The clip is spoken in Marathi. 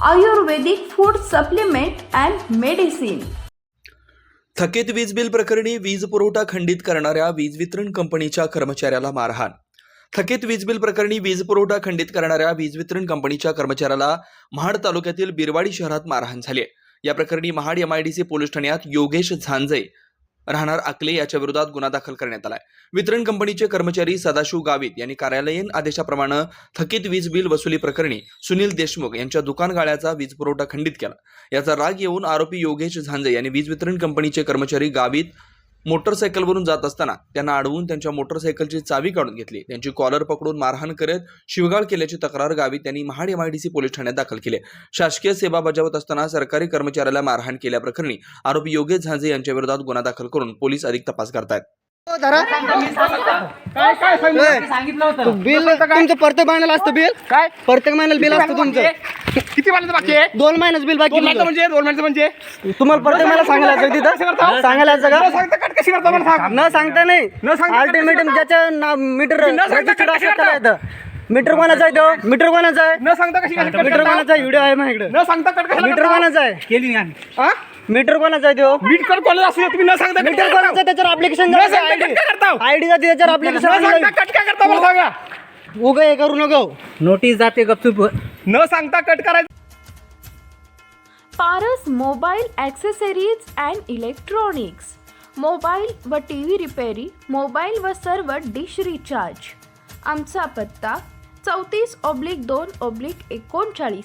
Ayurvedic food supplement and medicine थकीत वीज बिल प्रकरणी वीज पुरवठा खंडित करणाऱ्या वीज वितरण कंपनीच्या कर्मचाऱ्याला मारहाण. थकीत वीज बिल प्रकरणी वीज पुरवठा खंडित करणाऱ्या वीज वितरण कंपनीच्या कर्मचाऱ्याला महाड तालुक्यातील बिरवाडी शहरात मारहाण झाली या प्रकरणी महाड एमआयडीसी पोलीस ठाण्यात योगेश झांजे राहणार आकले याच्या विरोधात गुन्हा दाखल करण्यात आलाय. वितरण कंपनीचे कर्मचारी सदाशिव गावित यांनी कार्यालयीन आदेशाप्रमाणे थकीत वीज बिल वसुली प्रकरणी सुनील देशमुख यांच्या दुकान गाळ्याचा वीज पुरवठा खंडित केला. याचा राग येऊन आरोपी योगेश झांजे यांनी वीज वितरण कंपनीचे कर्मचारी गावित मोटरसायकलवरून जात असताना त्यांना अडवून त्यांच्या मोटरसायकलची चावी काढून घेतली. त्यांची कॉलर पकडून मारहाण करत शिवगाळ केल्याची तक्रार गावी त्यांनी महाड एमआयडीसी पोलीस ठाण्यात दाखल केली. शासकीय सेवा बजावत असताना सरकारी कर्मचाऱ्याला मारहाण केल्याप्रकरणी आरोपी योगेश झांजे यांच्याविरोधात गुन्हा दाखल करून पोलीस अधिक तपास करतायत. धरा. काय काय सांगितलं? सांगितलं होतं. बिल तुमचं प्रत्येक महिन्याला असतं बिल? काय? प्रत्येक महिन्याला बिल असतं तुमचं? किती महिन्याचं बाकी आहे? दोन महिन्याचं बिल बाकी. म्हणजे? दोन महिन्याचं म्हणजे? तुम्हाला प्रत्येक महिन्याला सांगायला यायचं कसं तिथं? सांगायला न का? सांगता कट कशी करता मला सांग. न सांगता नाही. न सांगता अल्टिमेटम मीटर न सांगता रजिस्टर कशी असतं त्याला करता? येतं मीटर कोणाचा आहे तो? मीटर कोणाचा आहे? न सांगता कशी कट मीटर करता? कोणाचा आहे व्हिडिओ आहे माझ्याकडे. न सांगता कट कशाला मीटर करता? कोणाचा आहे? केली नाही हा मीटर कोणाचा आहे तो मीट कट कॉलेज असू दे तुम्ही न सांगता कट मीटर काय कोणाचा करता? आहे त्याच्यावर अप्लिकेशन न सांगता कट काय करता? आयडी जाते त्याच्यावर न अप्लिकेशन सांगता कट काय करता मला सांगा. उगा हे करू नको. नोटीस जाते गपचूप. न सांगता कट करायचं. Paras mobile accessories and electronics mobile व टी व्ही रिपेरी मोबाईल व सर्व डिश रिचार्ज आमचा पत्ता चौतीस ऑब्लिक दोन ऑब्लिक एकोणचाळीस.